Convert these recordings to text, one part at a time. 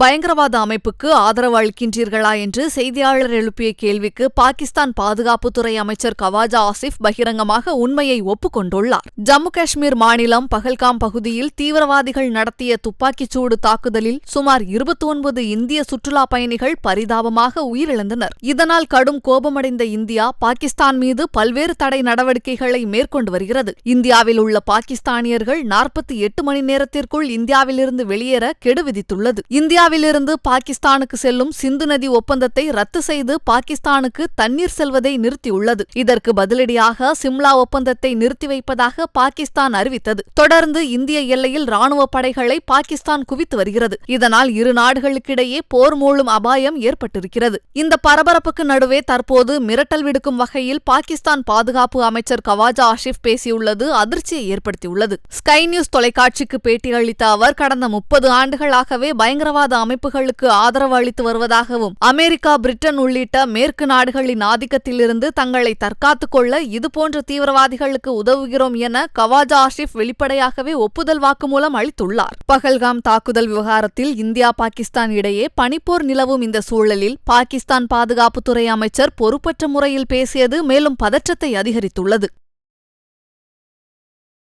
பயங்கரவாத அமைப்புக்கு ஆதரவு அளிக்கின்றீர்களா என்று செய்தியாளர் எழுப்பிய கேள்விக்கு பாகிஸ்தான் பாதுகாப்புத்துறை அமைச்சர் கவாஜா ஆசிப் பகிரங்கமாக உண்மையை ஒப்புக்கொண்டுள்ளார். ஜம்மு காஷ்மீர் மாநிலம் பகல்காம் பகுதியில் தீவிரவாதிகள் நடத்திய துப்பாக்கிச்சூடு தாக்குதலில் சுமார் இருபத்தி ஒன்பது இந்திய சுற்றுலா பயணிகள் பரிதாபமாக உயிரிழந்தனர். இதனால் கடும் கோபமடைந்த இந்தியா பாகிஸ்தான் மீது பல்வேறு தடை நடவடிக்கைகளை மேற்கொண்டு வருகிறது. இந்தியாவில் உள்ள பாகிஸ்தானியர்கள் நாற்பத்தி எட்டு மணி நேரத்திற்குள் இந்தியாவிலிருந்து வெளியேற கெடு விதித்துள்ளது இந்தியா இந்தியாவிலிருந்து பாகிஸ்தானுக்கு செல்லும் சிந்து நதி ஒப்பந்தத்தை ரத்து செய்து பாகிஸ்தானுக்கு தண்ணீர் செல்வதை நிறுத்தியுள்ளது. இதற்கு பதிலடியாக சிம்லா ஒப்பந்தத்தை நிறுத்தி வைப்பதாக பாகிஸ்தான் அறிவித்தது. தொடர்ந்து இந்திய எல்லையில் ராணுவ படைகளை பாகிஸ்தான் குவித்து வருகிறது. இதனால் இரு நாடுகளுக்கிடையே போர் மூழும் அபாயம் ஏற்பட்டிருக்கிறது. இந்த பரபரப்புக்கு நடுவே தற்போது மிரட்டல் விடுக்கும் வகையில் பாகிஸ்தான் பாதுகாப்பு அமைச்சர் கவாஜா ஆஷிப் பேசியுள்ளது அதிர்ச்சியை ஏற்படுத்தியுள்ளது. ஸ்கை நியூஸ் தொலைக்காட்சிக்கு பேட்டியளித்த அவர் கடந்த முப்பது ஆண்டுகளாகவே பயங்கரவாத அமைப்புகளுக்கு ஆதரவு அளித்து வருவதாகவும் அமெரிக்கா பிரிட்டன் உள்ளிட்ட மேற்கு நாடுகளின் ஆதிக்கத்திலிருந்து தங்களை தற்காத்துக் கொள்ள இதுபோன்ற தீவிரவாதிகளுக்கு உதவுகிறோம் என கவாஜா ஆஷிப் வெளிப்படையாகவே ஒப்புதல் வாக்குமூலம் அளித்துள்ளார். பகல்காம் தாக்குதல் விவகாரத்தில் இந்தியா பாகிஸ்தான் இடையே பனிப்போர் நிலவும் இந்த சூழலில் பாகிஸ்தான் பாதுகாப்புத்துறை அமைச்சர் பொறுப்பற்ற முறையில் பேசியது மேலும் பதற்றத்தை அதிகரித்துள்ளது.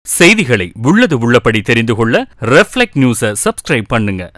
செய்திகளை உள்ளது உள்ளபடி தெரிந்து கொள்ள ரெஃப்ளெக்ட் நியூஸை சப்ஸ்கிரைப் பண்ணுங்க.